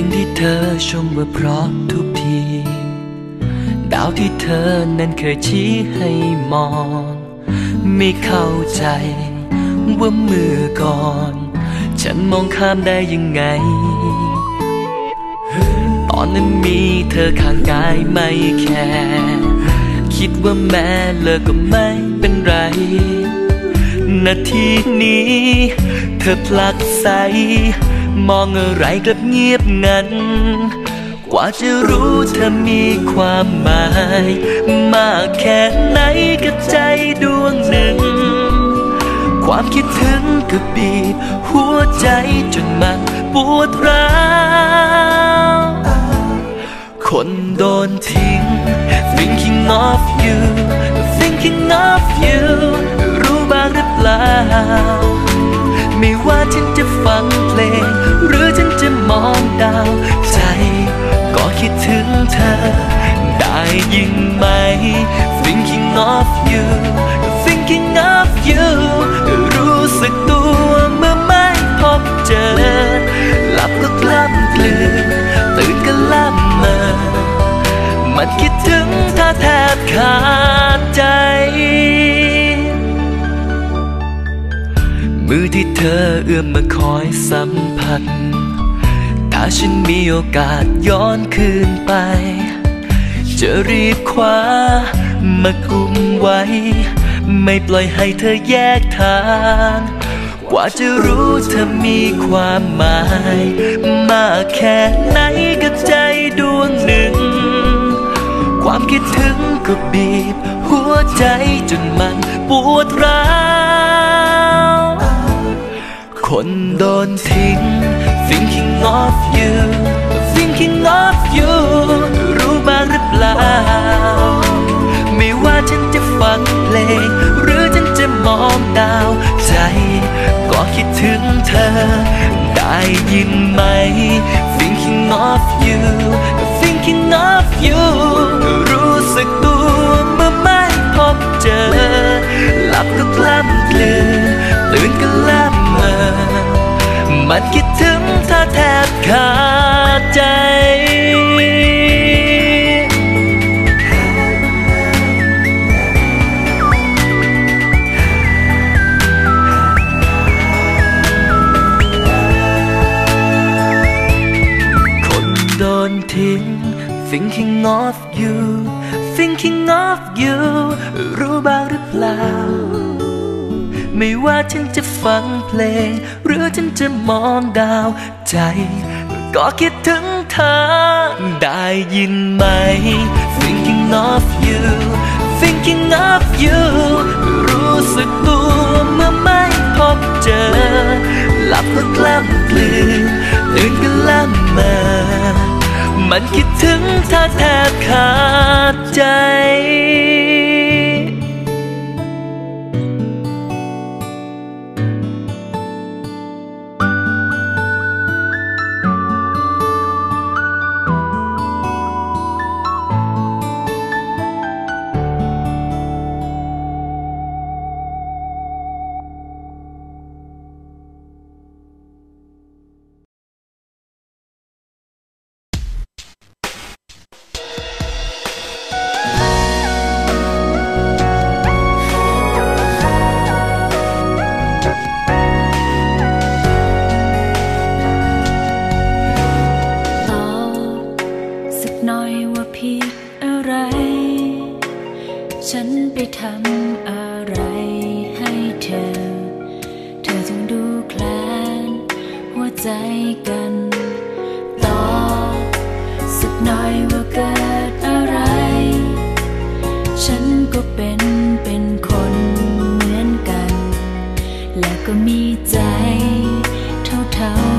งที่เธอชมว่าเพราะทุกที ดาวที่เธอนั้นเคยชี้ให้มอง ไม่เข้าใจ ว่าเมื่อก่อน ฉันมองข้ามได้ยังไง ตอนนั้นมีเธอข้างกายไม่แค่คิดว่าแม้เลิกก็ไม่เป็นไร นาทีนี้ เธอพลักใส มองอะไรกลับเงียบงัน กว่าจะรู้เธอมีความหมาย มากแค่ไหนกับใจดวงหนึ่ง ความคิดถึงก็บีบหัวใจจนมันปวดร้าวคนโดนทิ้ง thinking of you thinking of you รู้บ้างหรือเปล่า ไม่ว่าฉันจะฟังเพลง หรือฉันจะมองดาว ใจก็คิดถึงเธอ ได้ยินไหม thinking of you อเอื้อมมาคอยสัมผัส ถ้าฉันมีโอกาสย้อนคืนไป จะรีบคว้ามากุมไว้ ไม่ปล่อยให้เธอแยกทาง กว่าจะรู้เธอมีความหมาย มากแค่ไหนกับใจดวงหนึ่ง ความคิดถึงก็บีบ หัวใจจนมันปวดร้าว คนโดนทิ้ง thinking of you thinking of you รู้บ้างหรือเปล่า ไม่ว่าฉันจะฟังเพลง หรือฉันจะมองดาวใจ ก็คิดถึงเธอ ได้ยินไหม thinking of you thinking of you รู้สึกตัว มันคิดถึงเธอแทบขาดใจ คนโดนทิ้ง thinking of you thinking of you รู้บ้างหรือเปล่า ไม่ว่าฉันจะฟังเพลง หรือฉันจะมองดาวใจ ก็คิดถึงเธอ ได้ยินไหม thinking of you thinking of you รู้สึกตัวเมื่อไม่พบเจอ หลับก็กล้ำกลืนตื่นก็ละเมอมันคิดถึงเธอแทบขาดใจ หน่อยว่าผิดอะไร ฉันไปทำอะไรให้เธอ เธอถึงดูแคลนหัวใจกันต่อสักหน่อยว่าเกิดอะไร ฉันก็เป็นเป็นคนเหมือนกัน และก็มีใจเท่าเท่า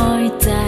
愛。